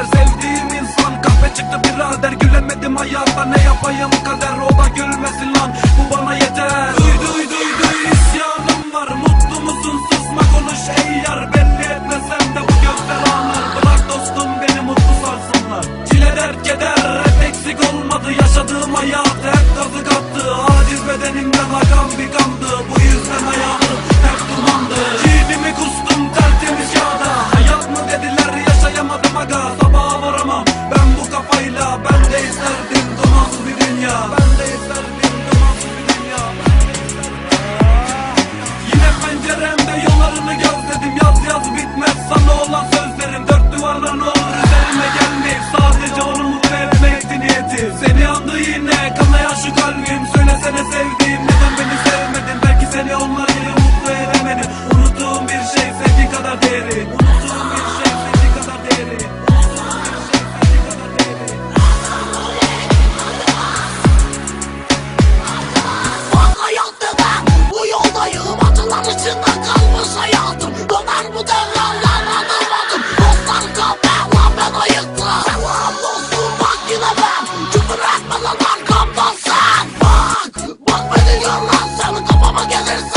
beraber sevdiğim insan Kahve çıktı birader gülemedim hayata. Ne yapayım kader o da gülmesin lan. Bu bana yeter Çıktı resmen lan arkamdan sen Bak, bak beni yalan sen kafama gelirsin.